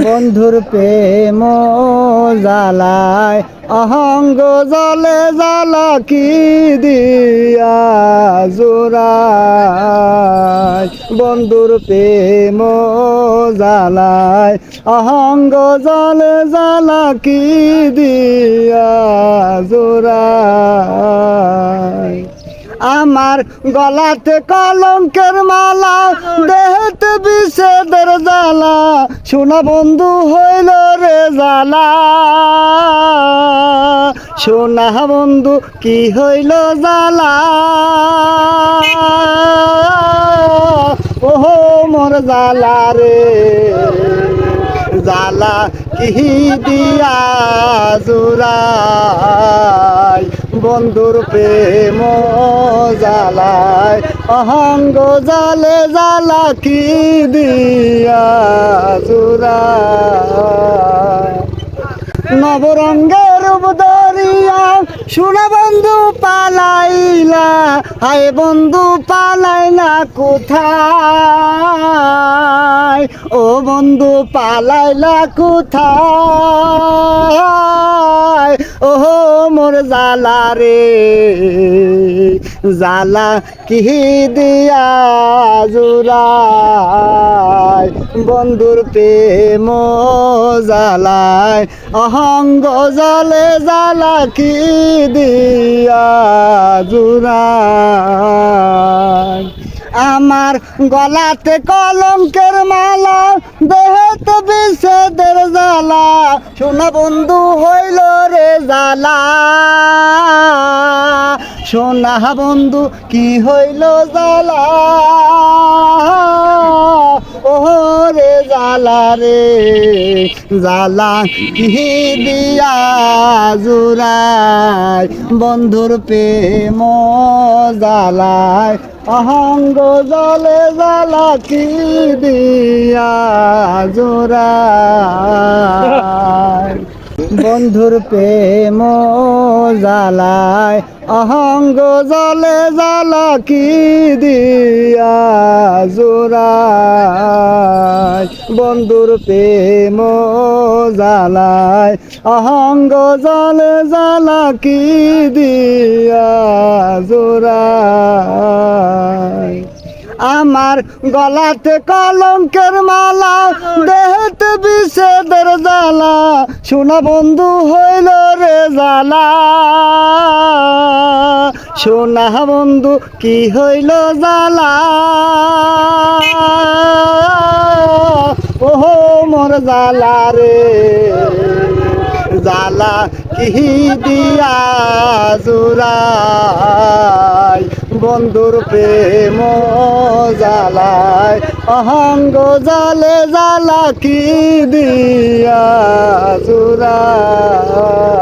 বন্ধুর প্রেম জালায় অহঙ্গ জলে জালা কি দিয়া জোড়ায়? বন্ধুর প্রেম জালায় অহঙ্গ জলে জালা কি দিয়া আমার গলাতে কলঙ্কের মালা, দেহতে বিষেদের জ্বালা, সোনা বন্ধু হইল রে জ্বালা। সোনা বন্ধু, কি হইল জ্বালা? ওহো, মোর জ্বালা রে। জালা কি দিয়া জুরাই বন্ধুর প্রেম জালায় অহঙ্গ জালে জালা কি দিয়া জুরাই নবরঙ্গের দরিয়া সোনা বন্ধু পালাইলা, হায় বন্ধু পালাইলা কোথায়? ও বন্ধু পালাইলা কোথায়? ও মোর জালা রে। জালা কি দিয়া জুরাই বন্ধুর প্রেম জালায় অহঙ্গ জলে জালা কি দিয়া জুরাই আমার গলাতে কলঙ্কের মালা, দেহতে বিষেদের জ্বালা। সোনা বন্ধু হইল রে জ্বালা সোনা বন্ধু, কি হইল জ্বালা? ও রে জ্বালা রে, জ্বালা কি দিয়া জুরাই বন্ধুর প্রেম জ্বালায়, অহঙ্গ জলে জ্বালা কি দিয়া জোড়ায়? বন্ধুর প্রেম জ্বালায়, অহঙ্গ জলে জ্বালা কি দিয়া জোড়ায়? বন্ধুর প্রেম জ্বালায়, অহঙ্গ জলে জ্বালা কি দিয়া জোড়ায়? আমার গলাতে কলঙ্কের মালা, দেহতে বিষেদের জ্বালা, সোনা বন্ধু হইল রে জ্বালা। সোনা বন্ধু, কি হইল জ্বালা? ওহো, মোর জ্বালা রে। জালা কি দিয়া জুরাই বন্ধুর প্রেম জালায় অহঙ্গ জালে জালা কি দিয়া জুরাই